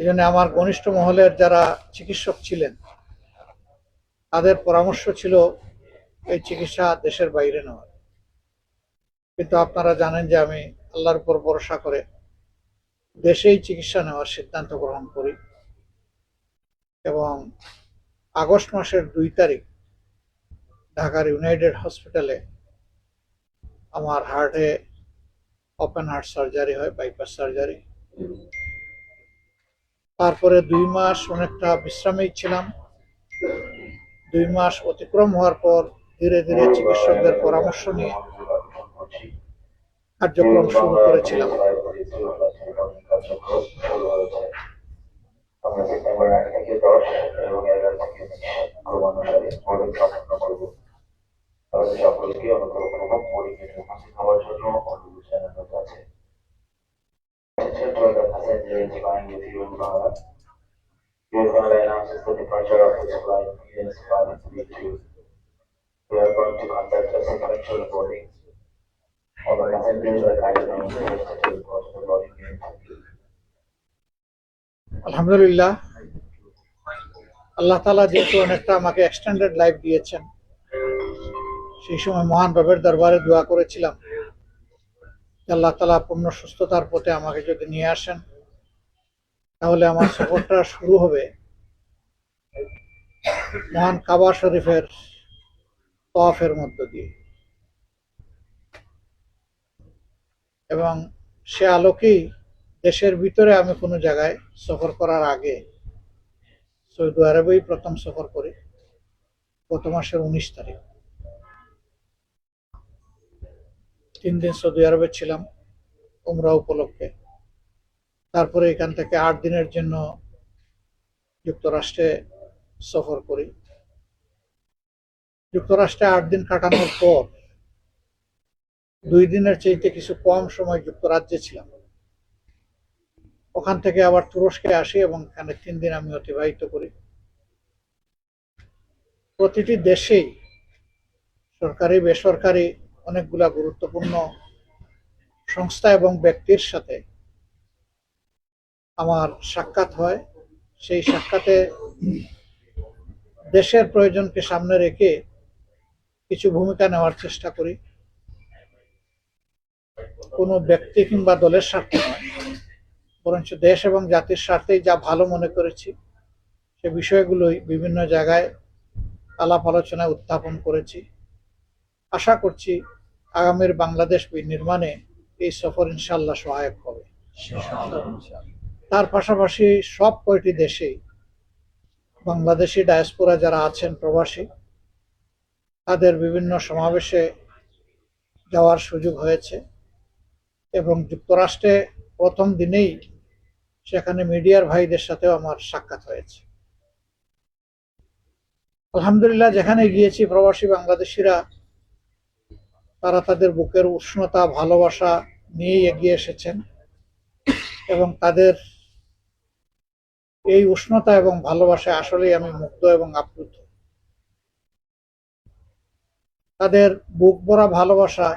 এই জন্য আমার ঘনিষ্ঠ মহলের যারা চিকিৎসক ছিলেন, তাদের পরামর্শ ছিল এই চিকিৎসা দেশের বাইরে নেওয়ার কিন্তু আপনারা জানেন যে আমি আল্লাহর উপর ভরসা করে দেশেই চিকিৎসা নেওয়ার সিদ্ধান্ত গ্রহণ করি এবং আগস্ট মাসের দুই তারিখ ঢাকার ইউনাইটেড হসপিটালে আমার হার্টে ওপেন হার্ট সার্জারি হয় বাইপাস সার্জারি তারপরে দুই মাস অনেকটা বিশ্রামেই ছিলাম। দুই মাস অতিক্রম হওয়ার পর ধীরে ধীরে চিকিৎসকদের পরামর্শ নিয়ে কার্যক্রম শুরু করেছিলাম। সকলকে অনুগ্রহপূর্বক বোর্ডিং এ উপস্থিত হওয়ার জন্য Attention to the passengers flying with you in Bangla. You are going the departure of this flight Silent B2. We are going to conduct a sequential boarding. All the passengers are guided and requested to the boarding gate. আলহামদুলিল্লাহ আল্লাহ তালা যেহেতু অনেকটা আমাকে extended life দিয়েছেন সেই সময় মহান রবের দরবারে দোয়া করেছিলাম আল্লাহ তালা পূর্ণ সুস্থতার পথে আমাকে যদি নিয়ে আসেন, তাহলে আমার সফরটা শুরু হবে মহান কাবা শরীফের তফের মধ্য দিয়ে। এবং সে আলোকেই দেশের ভিতরে আমি কোনো জায়গায় সফর করার আগে সৌদি আরবেই প্রথম সফর করি, গত মাসের উনিশ তারিখ। তিন দিন সৌদি আরবে ছিলাম, উমরা উপলক্ষে। তারপরে এখান থেকে আট দিনের জন্য যুক্তরাষ্ট্রে সফর করি। যুক্তরাষ্ট্রে আট দিন কাটানোর পর দুই দিনের চাইতে কিছু কম সময় যুক্তরাজ্যে ছিলাম। ওখান থেকে আবার তুরস্কে আসি এবং এখানে তিন দিন আমি অতিবাহিত করি। প্রতিটি দেশেই সরকারি, বেসরকারি অনেকগুলা গুরুত্বপূর্ণ সংস্থা এবং ব্যক্তির সাথে আমার সাক্ষাৎ হয়। সেই সাক্ষাতে দেশের প্রয়োজনকে সামনে রেখে কিছু ভূমিকা নেওয়ার চেষ্টা করি। কোনো ব্যক্তি কিংবা দলের স্বার্থে নয়। বরঞ্চ দেশ এবং জাতির স্বার্থেই যা ভালো মনে করেছি, সে বিষয়গুলোই বিভিন্ন জায়গায় আলাপ আলোচনায় উত্থাপন করেছি। আশা করছি আগামীর বাংলাদেশ নির্মাণে এই সফর ইনশাল্লাহ সহায়ক হবে। তার পাশাপাশি সব কয়টি দেশেই বাংলাদেশি ডায়াসপোরা যারা আছেন প্রবাসী তাদের বিভিন্ন সমাবেশে যাওয়ার সুযোগ হয়েছে এবং যুক্তরাষ্ট্রে প্রথম দিনেই সেখানে মিডিয়ার ভাইদের সাথেও আমার সাক্ষাৎ হয়েছে। আলহামদুলিল্লাহ যেখানে গিয়েছি প্রবাসী বাংলাদেশিরা তারা তাদের বুকের উষ্ণতা, ভালোবাসা নিয়ে এগিয়ে এসেছেন এবং তাদের এই উষ্ণতা এবং ভালোবাসায় আসলেই আমি মুগ্ধ এবং আপ্লুত। তাদের বুক ভরা ভালোবাসা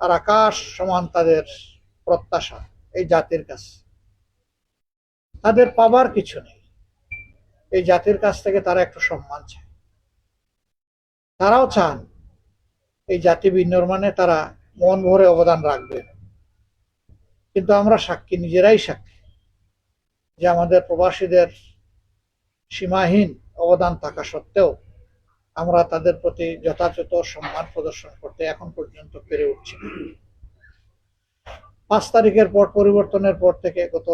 আর আকাশ সমান তাদের প্রত্যাশা এই জাতির কাছে। তাদের পাবার কিছু নেই। এই জাতির কাছ থেকে তারা একটু সম্মান চায়। তারাও চান এই জাতি বিনির্মাণে তারা মন ভরে অবদান রাখবে। কিন্তু আমরা সাক্ষী, নিজেরাই সাক্ষী যে আমাদের প্রবাসীদের সীমাহীন অবদান থাকা সত্ত্বেও আমরা তাদের প্রতি যথাযথ সম্মান প্রদর্শন করতে এখন পর্যন্ত পেরে উঠছি। পাঁচ তারিখের পর, পরিবর্তনের পর থেকে গত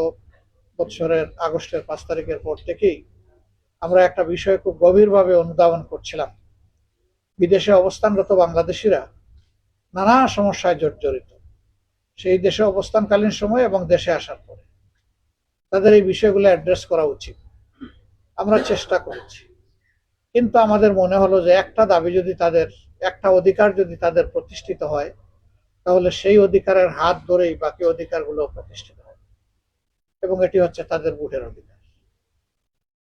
বছরের আগস্টের পাঁচ তারিখের পর থেকেই আমরা একটা বিষয় খুব গভীরভাবে অনুধাবন করছিলাম। বিদেশে অবস্থানরত বাংলাদেশিরা নানা সমস্যায় জর্জরিত। সেই দেশে অবস্থানকালীন সময় এবং দেশে আসার পরে। তাদের এই বিষয়গুলো অ্যাড্রেস করা উচিত। আমরা চেষ্টা করেছি। কিন্তু আমাদের মনে হলো যে একটা দাবি যদি তাদের, একটা অধিকার যদি তাদের প্রতিষ্ঠিত হয়, তাহলে সেই অধিকারের হাত ধরেই বাকি অধিকারগুলো প্রতিষ্ঠিত হবে। এবং এটি হচ্ছে তাদের বুটের অধিকার।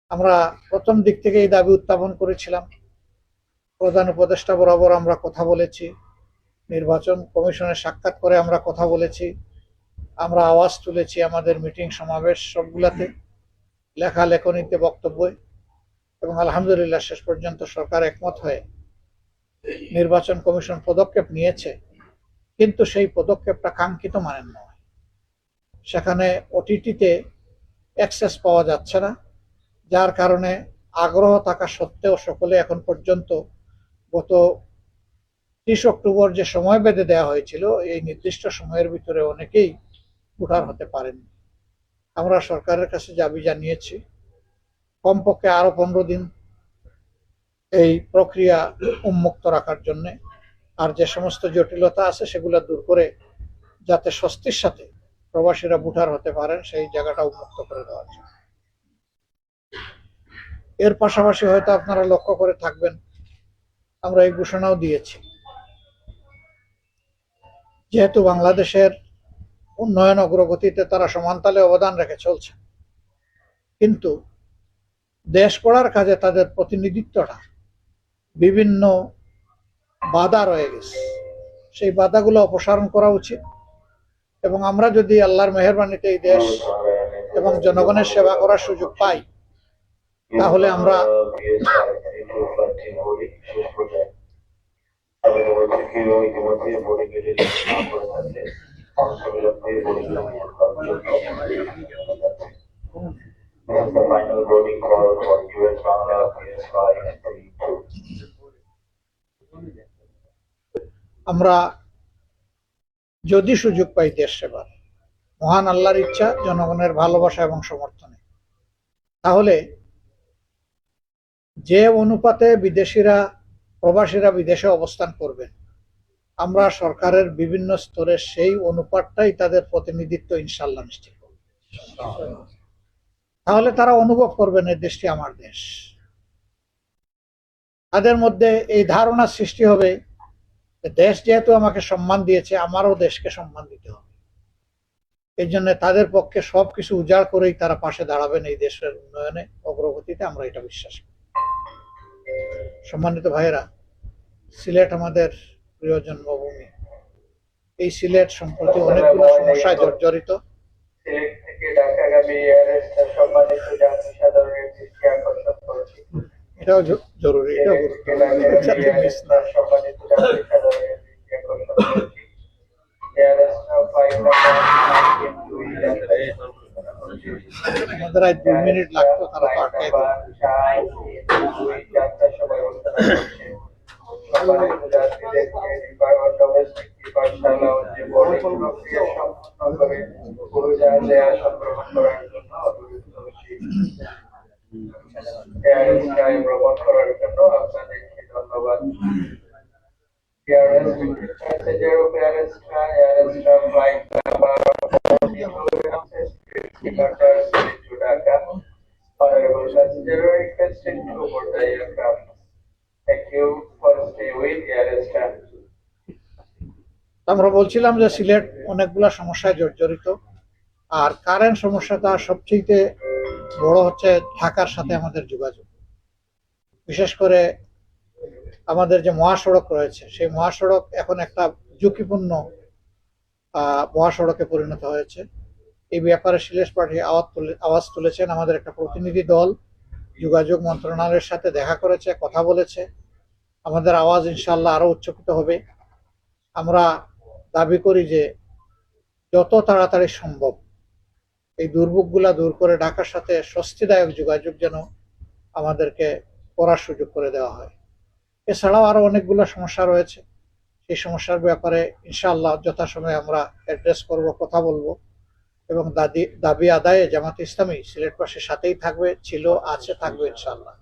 আমরা প্রথম দিক থেকে এই দাবি উত্থাপন করেছিলাম। প্রধান উপদেষ্টা বরাবর আমরা কথা বলেছি। নির্বাচন কমিশনের সাক্ষাৎ করে আমরা কথা বলেছি। আমরা আওয়াজ তুলেছি আমাদের মিটিং সমাবেশ সবগুলাতে লেখালেখনিতে বক্তব্য এবং আলহামদুলিল্লাহ শেষ পর্যন্ত সরকার একমত হয়ে নির্বাচন কমিশন পদক্ষেপ নিয়েছে, কিন্তু সেই পদক্ষেপটা কাঙ্ক্ষিত মানেন নয়। সেখানে ওটিটিতে অ্যাক্সেস পাওয়া যাচ্ছে না, যার কারণে আগ্রহ থাকা সত্ত্বেও সকলে এখন পর্যন্ত গত ত্রিশ অক্টোবর যে সময় বেঁধে দেওয়া হয়েছিল, এই নির্দিষ্ট সময়ের ভিতরে অনেকেই ভোটার হতে পারেনি আমরা সরকারের কাছে দাবি জানিয়েছি, কমপক্ষে আরও পনেরো দিন এই প্রক্রিয়া উন্মুক্ত রাখার জন্য, আর যে সমস্ত জটিলতা আছে সেগুলো দূর করে যাতে স্বস্তির সাথে প্রবাসীরা ভোটার হতে পারেন, সেই জায়গাটা উন্মুক্ত করে দেওয়ার জন্য। এর পাশাপাশি হয়তো আপনারা লক্ষ্য করে থাকবেন আমরা এই ঘোষণাও দিয়েছি। যেহেতু বাংলাদেশের উন্নয়ন অগ্রগতিতে তারা সমানতালে অবদান রেখে চলছে, কিন্তু দেশ গড়ার কাজে তাদের প্রতিনিধিত্বটা বিভিন্ন বাধা রয়ে গেছে। সেই বাধাগুলো অপসারণ করা উচিত এবং আমরা যদি আল্লাহর মেহরবানিতে এই দেশ এবং জনগণের সেবা করার সুযোগ পাই তাহলে আমরা ইতিমধ্যে বোর্ডিং এর করে থাকলে অংশগ্রহণে boarding This is the final voting call for US Bangla PS5 আমরা যদি সুযোগ পাই দেশ সেবার মহান আল্লাহর ইচ্ছা জনগণের ভালোবাসা এবং সমর্থনে। তাহলে যে অনুপাতে বিদেশিরা, প্রবাসীরা বিদেশে অবস্থান করবেন, আমরা সরকারের বিভিন্ন স্তরে সেই অনুপাতটাই তাদের প্রতিনিধিত্ব ইনশাল্লাহ নিশ্চিত করব। তাহলে তারা অনুভব করবেন এই দেশটি আমার দেশ। তাদের মধ্যে এই ধারণা সৃষ্টি হবে দেশ যেহেতু আমাকে সম্মান দিয়েছে, আমারও দেশকে সম্মান দিতে হবে। এই জন্য তাদের পক্ষে সবকিছু উজাড় করেই তারা পাশে দাঁড়াবেন এই দেশের উন্নয়নে, অগ্রগতিতে আমরা এটা বিশ্বাস করি। সম্মানিত ভাইয়েরা সিলেট আমাদের প্রিয় জন্মভূমি। এই সিলেট সম্প্রতি অনেকগুলো সমস্যায় জর্জরিত। এটাও জরুরি এটাও গুরুত্বপূর্ণ। আজ দুই মিনিট লাগতো, তারা তো আটকাই ভ্রমণ করার জন্য আপনাদেরকে ধন্যবাদ এয়ারএস প্যাসেঞ্জার অফ এয়ারএসটা এয়ারএসটা আমরা বলছিলাম যে সিলেট অনেকগুলা সমস্যায় জর্জরিত, আর কারেন্ট সমস্যাটা সবচেয়ে বড় হচ্ছে ঢাকার সাথে আমাদের যোগাযোগ। বিশেষ করে আমাদের যে মহাসড়ক রয়েছে, সেই মহাসড়ক এখন একটা ঝুঁকিপূর্ণ মহাসড়কে পরিণত হয়েছে। এই ব্যাপারে সিলেট পার্টি আওয়াজ তুলে আওয়াজ তুলেছেন আমাদের একটা প্রতিনিধি দল। যোগাযোগ মন্ত্রণালয়ের সাথে দেখা করেছে, কথা বলেছে। আমাদের আওয়াজ ইনশাল্লাহ আরও উচ্চকিত হবে। আমরা দাবি করি যে যত তাড়াতাড়ি সম্ভব এই দুর্ভোগগুলা দূর করে ঢাকার সাথে স্বস্তিদায়ক যোগাযোগ যেন আমাদেরকে করার সুযোগ করে দেওয়া হয়। এছাড়াও আরও অনেকগুলো সমস্যা রয়েছে। সেই সমস্যার ব্যাপারে ইনশাআল্লাহ যথাসময়ে আমরা অ্যাড্রেস করব, কথা বলব। এবং দাদি, দাবি আদায়ে জামাত ইসলামী সিলেট সিলেটবাসীর সাথেই থাকবে, ছিল, আছে, থাকবে ইনশাল্লাহ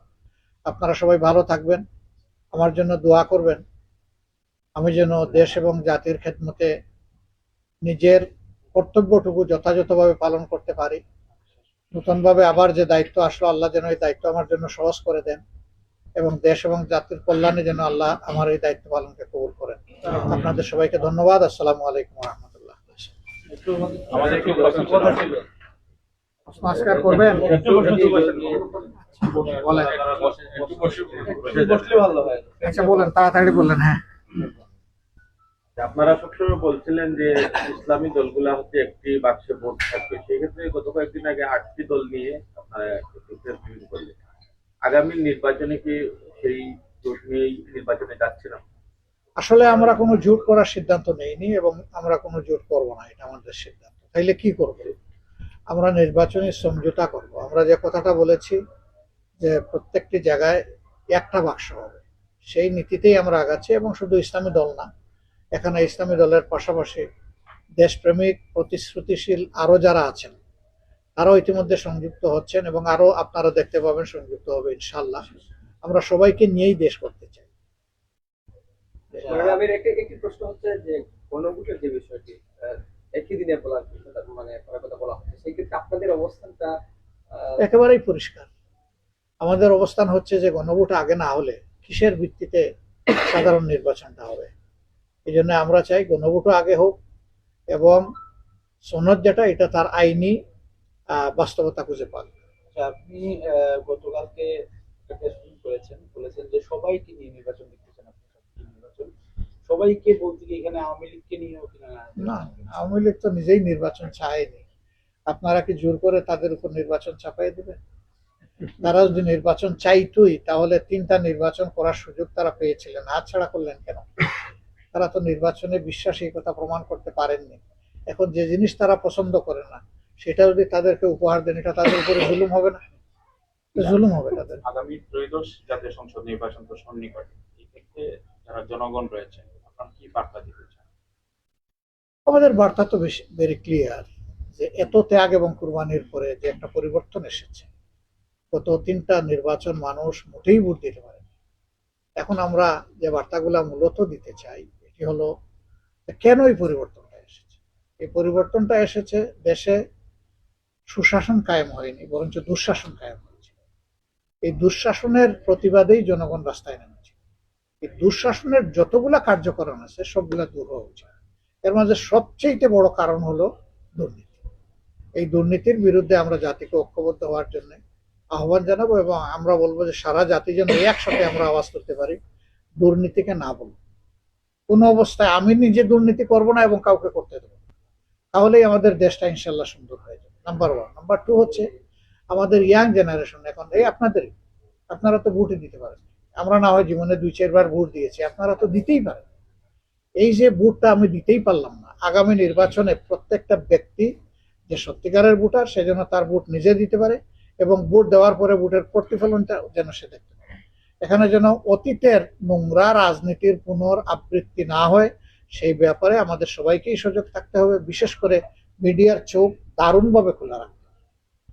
আপনারা সবাই ভালো থাকবেন, আমার জন্য দোয়া করবেন। আমি যেন দেশ এবং জাতির খেদমতে নিজের কর্তব্যটুকু যথাযথভাবে পালন করতে পারি। নতুনভাবে আবার যে দায়িত্ব আসলো, আল্লাহ যেন এই দায়িত্ব আমার জন্য সহজ করে দেন এবং দেশ এবং জাতির কল্যাণে যেন আল্লাহ আমার এই দায়িত্ব পালনকে কবুল করেন। আপনাদের সবাইকে ধন্যবাদ। আসসালামু আলাইকুম আমাদের একটু কথা ছিল নমস্কার করবেন? আচ্ছা বলেন তাড়াতাড়ি বললেন হ্যাঁ। আপনারা সবসময় বলছিলেন যে ইসলামী দলগুলা হচ্ছে একটি বাক্সে ভোট থাকবে সেক্ষেত্রে গত কয়েকদিন আগে আটটি দল নিয়ে আপনারা করলেন। আগামী নির্বাচনে কি সেই জোট নিয়েই নির্বাচনে যাচ্ছিলাম আসলে আমরা কোনো জোট করার সিদ্ধান্ত নেইনি এবং আমরা কোনো জোট করব না, এটা আমাদের সিদ্ধান্ত। তাইলে কি করব? আমরা নির্বাচনী সমঝোতা করব। আমরা যে কথাটা বলেছি যে প্রত্যেকটি জায়গায় একটা বাক্স হবে, সেই নীতিতেই আমরা আগাচ্ছি এবং শুধু ইসলামী দল না, এখানে ইসলামী দলের পাশাপাশি দেশপ্রেমিক, প্রতিশ্রুতিশীল আরও যারা আছেন, তারাও ইতিমধ্যে সংযুক্ত হচ্ছেন এবং আরও আপনারা দেখতে পাবেন সংযুক্ত হবে ইনশাল্লাহ। আমরা সবাইকে নিয়েই দেশ করতে চাই। আমির একটি একটি প্রশ্ন হচ্ছে যে গণভোটের যে বিষয়টি একই দিনে বলার বিষয়টা মানে কথা বলা হচ্ছে সেই ক্ষেত্রে আপনাদের অবস্থানটা আহ, একেবারেই পরিষ্কার। আমাদের অবস্থান হচ্ছে যে গণভোট আগে না হলে কিসের ভিত্তিতে সাধারণ নির্বাচনটা হবে? এই জন্য আমরা চাই গণভোটও আগে হোক এবং সনদ যেটা এটা তার আইনি আহ, বাস্তবতা খুঁজে পাক। আচ্ছা, আপনি আহ, গতকালকে একটা করেছেন বলেছেন যে সবাইকে নিয়ে নির্বাচন দেখতেছেন আপনি সবচেয়ে নির্বাচন সবাইকে বলতে এখানে আওয়ামী লীগকে নিয়েও না? আওয়ামী লীগ তো নিজেই নির্বাচন চায়নি। আপনারা কি জোর করে তাদের উপর নির্বাচন চাপাই দেবেন? তারা যদি নির্বাচন চাইতোই তাহলে তিনটা নির্বাচন করার সুযোগ তারা পেয়েছিলেন। হাত ছাড়া করলেন কেন? তারা তো নির্বাচনে বিশ্বাসী কথা প্রমাণ করতে পারেননি। এখন যে জিনিস তারা পছন্দ করে না সেটা যদি তাদেরকে উপহার দেন এটা তাদের উপরে জুলুম হবে না? জুলুম হবে তাদের। আগামী ত্রয়োদশ জাতীয় সংসদ নির্বাচন তো সন্নিকটে এই ক্ষেত্রে যারা জনগণ রয়েছেন কি বার্তা দিতে চান? আমাদের বার্তা তো বেশি ভেরি ক্লিয়ার যে এত ত্যাগ এবং কুরবানির পরে যে একটা পরিবর্তন এসেছে, গত তিনটা নির্বাচন মানুষ মোটেই ভোট দিতে পারে এখন আমরা যে বার্তাগুলা মূলত দিতে চাই, এটি হলো কেন এই পরিবর্তনটা এসেছে? এই পরিবর্তনটা এসেছে দেশে সুশাসন কায়েম হয়নি, বরঞ্চ দুঃশাসন কায়েম হয়েছে। এই দুঃশাসনের প্রতিবাদেই জনগণ রাস্তায় নেমেছে দুঃশাসনের যতগুলা কার্যকরণ আছে, সবগুলা দূর হওয়া উচিত। এর মাঝে সবচেয়ে বড় কারণ হলো দুর্নীতি। এই দুর্নীতির বিরুদ্ধে আমরা জাতিকে ঐক্যবদ্ধ হওয়ার জন্য আহ্বান জানাব এবং আমরা বলব যে সারা জাতি যেন একসাথে আমরা আওয়াজ করতে পারি, দুর্নীতিকে না বলব কোনো অবস্থায় আমি নিজে দুর্নীতি করব না এবং কাউকে করতে দেবো তাহলেই আমাদের দেশটা ইনশাল্লাহ সুন্দর হয়ে যাবে। নাম্বার ওয়ান নাম্বার টু হচ্ছে আমাদের ইয়াং জেনারেশন এখন এই আপনাদেরই। আপনারা তো ভোটই দিতে পারেন। আমরা না হয় জীবনে দুই, চারবার ভোট দিয়েছি। আপনারা তো দিতেই পারেন। এই যে ভোটটা আমি দিতেই পারলাম না। আগামী নির্বাচনে প্রত্যেকটা ব্যক্তি যে সত্যিকারের ভোটার, সে যেন তার ভোট নিজে দিতে পারে এবং ভোট দেওয়ার পরে ভোটের প্রতিফলনটা যেন সে দেখতে পারে। এখানে যেন অতীতের নোংরা রাজনীতির পুনর আবৃত্তি না হয়, সেই ব্যাপারে আমাদের সবাইকেই সজাগ থাকতে হবে। বিশেষ করে মিডিয়ার চোখ দারুণভাবে খোলা রাখতে।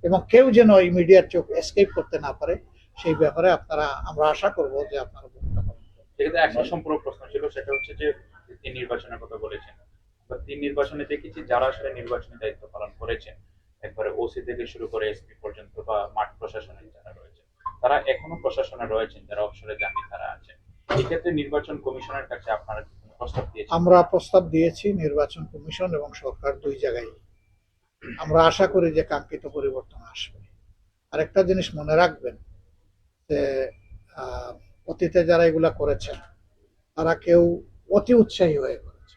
এবং কেউ যেন এই মিডিয়ার চোখ এসকেপ করতে না পারে সেই ব্যাপারে আপনারা আমরা আশা করব যে আপনারা ভূমিকা পালন। সেক্ষেত্রে একটা সম্পূর্ণ প্রশ্ন ছিল সেটা হচ্ছে যে তিন নির্বাচনের কথা বলেছেন। বা তিন নির্বাচনে দেখেছি যারা আসলে নির্বাচনী দায়িত্ব পালন করেছেন একবারে ওসি থেকে শুরু করে এসপি পর্যন্ত বা মাঠ প্রশাসনে যারা রয়েছেন তারা এখনও প্রশাসনে রয়েছেন যারা অবসরে যাননি তারা আছেন। এক্ষেত্রে নির্বাচন কমিশনের কাছে আপনারা কি কোনো প্রস্তাব দিয়েছেন? আমরা প্রস্তাব দিয়েছি নির্বাচন কমিশন এবং সরকার দুই জায়গায়। আমরা আশা করি যে কাঙ্ক্ষিত পরিবর্তন আসবে। আরেকটা জিনিস মনে রাখবেন যে অতীতে যারা এগুলা করেছেন, তারা কেউ অতি উৎসাহী হয়ে করেছে।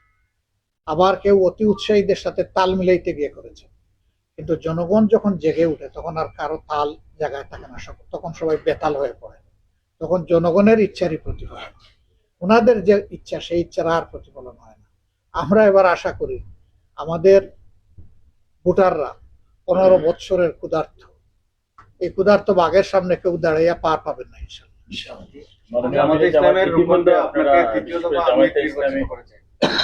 আবার কেউ অতি উৎসাহীদের সাথে তাল মিলাইতে গিয়ে করেছে। কিন্তু জনগণ যখন জেগে উঠে, তখন আর কারও তাল জায়গায় থাকে না। তখন সবাই বেতাল হয়ে পড়ে। তখন জনগণের ইচ্ছারই প্রতিফলন। ওনাদের যে ইচ্ছা, সেই ইচ্ছার আর প্রতিফলন হয় না। আমরা এবার আশা করি, আমাদের ভোটাররা পনেরো বৎসরের ক্ষুধার্থ এই ক্ষুধার্ত বাঘের সামনে কেউ দাঁড়াইয়া পার পাবেন না ইনশাল্লাহ। জামাতে ইসলামের ইতিমধ্যে রূপকথা আপনারা আপনাকে তৃতীয় বিশেষ করে দফা আওয়ামী লীগ জামায়াতে ইসলামী নির্বাচিত করেছে।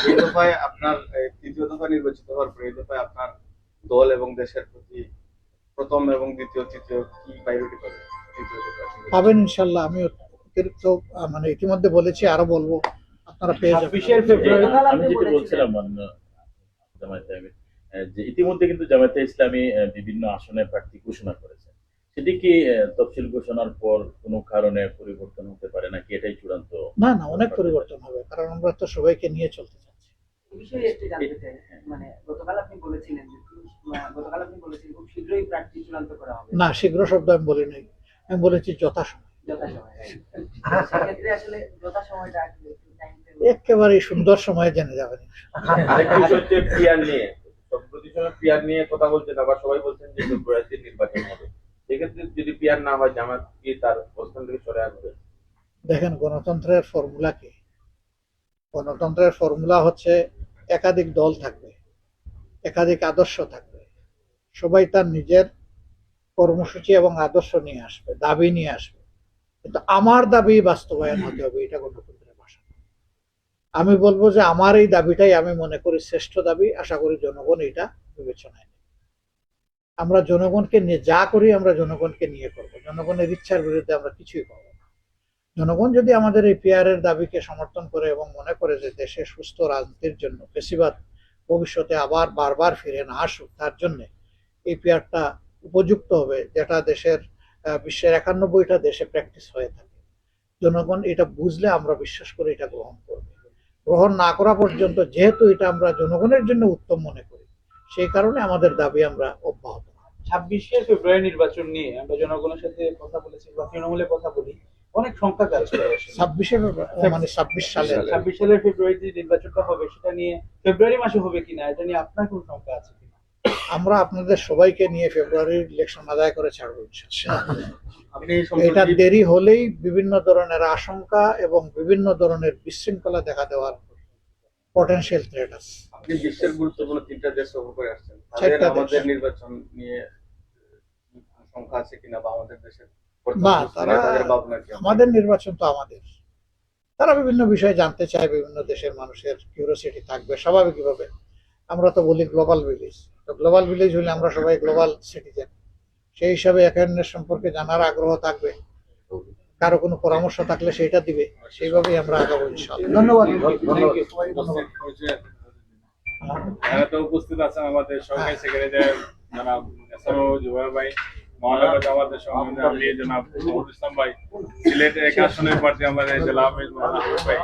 এই দফায় আপনার তৃতীয় দফা নির্বাচিত হওয়ার পরে দফায় আপনার দল এবং দেশের প্রতি প্রথম এবং দ্বিতীয় তৃতীয় কি প্রায়োরিটি পাবে পাবেন ইনশাল্লাহ আমি অতিরিক্ত মানে ইতিমধ্যে বলেছি আরও বলব আপনারা পেয়ে ফেব্রুয়ারি। যে আমি যেটা বলছিলাম যে ইতিমধ্যে কিন্তু জামায়াতে ইসলামী বিভিন্ন আসনে প্রার্থী ঘোষণা করেছে। সেটি কি আহ, তফসিল ঘোষণার পর কোনো কারণে পরিবর্তন হতে পারে নাকি এটাই চূড়ান্ত না না অনেক পরিবর্তন হবে কারণ আমরা তো সবাইকে নিয়ে চলতে চাচ্ছি। বিষয়ে একটু জানতে চাই মানে গতকাল আপনি বলেছিলেন যে খুব- গতকাল আপনি বলেছিলেন খুব শীঘ্রই প্রার্থী চূড়ান্ত করা হবে। না শীঘ্র শব্দ আমি বলি নাই আমি বলেছি যথাসময়। একেবারে সুন্দর সময়ে জেনে যাবেন। পিয়ার নিয়ে সময় পিয়ার নিয়ে কথা বলছেন আবার সবাই বলছেন যে ফেব্রুয়ারিতে নির্বাচন হবে। যদি পিয়ার না হয়, জামাত কি তার অবস্থান থেকে সরে আসবে? দেখেন, গণতন্ত্রের ফর্মুলা কি? গণতন্ত্রের ফর্মুলা হচ্ছে একাধিক দল থাকবে, একাধিক আদর্শ থাকবে। সবাই তার নিজের কর্মসূচি এবং আদর্শ নিয়ে আসবে, দাবি নিয়ে আসবে। কিন্তু আমার দাবি বাস্তবায়ন হতে হবে, এটা গণতন্ত্রের ভাষা। আমি বলব যে আমার এই দাবিটাই আমি মনে করি শ্রেষ্ঠ দাবি, আশা করি জনগণ এটা বিবেচনায় আমরা জনগণকে নিয়ে যা করি, আমরা জনগণকে নিয়ে করব। জনগণের ইচ্ছার বিরুদ্ধে আমরা কিছুই করব জনগণ যদি আমাদের এই পিয়ারের দাবিকে সমর্থন করে এবং মনে করে যে দেশে সুস্থ রাজনীতির জন্য বেশিরভাগ ভবিষ্যতে আবার বারবার ফিরে না আসুক, তার জন্য এই পিয়ারটা উপযুক্ত হবে যেটা দেশের বিশ্বের একানব্বইটা দেশে প্র্যাকটিস হয়ে থাকে। জনগণ এটা বুঝলে আমরা বিশ্বাস করে এটা গ্রহণ করবে। গ্রহণ না করা পর্যন্ত যেহেতু এটা আমরা জনগণের জন্য উত্তম মনে করি সেই কারণে আমাদের দাবি আমরা অব্যাহত। ছাব্বিশে ফেব্রুয়ারি নির্বাচন নিয়ে আমরা জনগণের সাথে কথা বলেছি বা তৃণমূলে কথা বলি অনেক সংখ্যা কাজ করে ছাব্বিশে মানে ছাব্বিশ সালে। ছাব্বিশ সালের ফেব্রুয়ারিতে নির্বাচনটা হবে সেটা নিয়ে ফেব্রুয়ারি মাসে হবে কিনা এটা নিয়ে আপনার কোন সংখ্যা আছে আমরা আপনাদের সবাইকে নিয়ে ফেব্রুয়ারির ইলেকশন আদায় করে ছাড়বো। এটা দেরি হলেই বিভিন্ন ধরনের আশঙ্কা এবং বিভিন্ন ধরনের বিশৃঙ্খলা দেখা দেওয়ার পটেনশিয়াল থ্রেট আছে আপনি বিশ্বের গুরুত্বপূর্ণ তিনটা দেশ সফর করে আসছেন। আমাদের নির্বাচন নিয়ে সংখ্যা আছে কিনা বা আমাদের দেশের না, তারা- আমাদের নির্বাচন তো আমাদের। তারা বিভিন্ন বিষয়ে জানতে চায় বিভিন্ন দেশের মানুষের কিউরিয়াসিটি থাকবে স্বাভাবিকভাবে। আমরা তো বলি গ্লোবাল ভিলেজ তো গ্লোবাল ভিলেজ হলে আমরা সবাই গ্লোবাল সিটিজেন সেই হিসাবে একে সম্পর্কে জানার আগ্রহ থাকবে। কারও কোনো পরামর্শ থাকলে সেটা দিবে। সেইভাবেই আমরা আগাবো ইনশাআল্লাহ। ধন্যবাদ। তো উপস্থিত আছেন আমাদের সরকারি সেক্রেটারি জনাব এসআরও জুবাইর ভাই মহানগর জামাতের সভাপতি আমি জনাব মোহাম্মদ ইসলাম ভাই সিলেট এক আসনের প্রার্থী আমাদের জেলা আহমেদ মৌলানা ভাই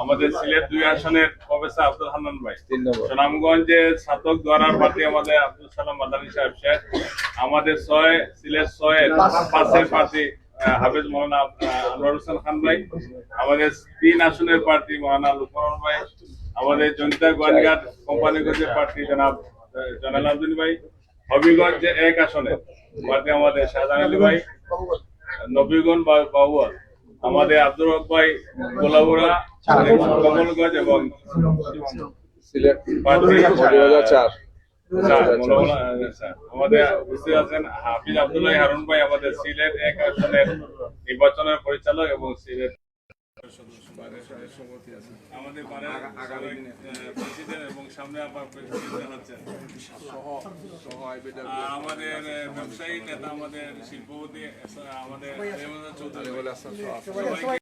আমাদের সিলেট দুই আসনের প্রফেসর আব্দুল হান্নান ভাই দ্বারার আমাদের আব্দুল সালাম মাদানী সাহেব শেখ আমাদের ছয় সিলেট ছয়ের পাশের প্রার্থী আহ, হাফেজ মৌলানা আনোয়ার হোসেন খান ভাই আমাদের তিন আসনের প্রার্থী মৌলানা লুকমান ভাই আমাদের জনিতা গোয়ানঘাট কোম্পানিগঞ্জের প্রার্থী জনাব জনাল আব্দুল ভাই হবিগঞ্জ এক আসনে প্রার্থী আমাদের শাহজাহান আলী ভাই নবীগঞ্জ বা বাহুয়া আমাদের আব্দুর রব ভাই গোলাবুড়া কমলগঞ্জ এবং সিলেট প্রার্থী মৌলানা, আহ, স্যার। আমাদের হাফিজ আব্দুল্লাহ হারুন ভাই আমাদের সিলেট এক আসনের নির্বাচনের পরিচালক এবং সিলেট আমাদের বারের প্রেসিডেন্ট এবং সামনে আবার প্রেসিডেন্ট হচ্ছেন আর আমাদের ব্যবসায়ী নেতা আমাদের শিল্পপতি আমাদের চৌধুরী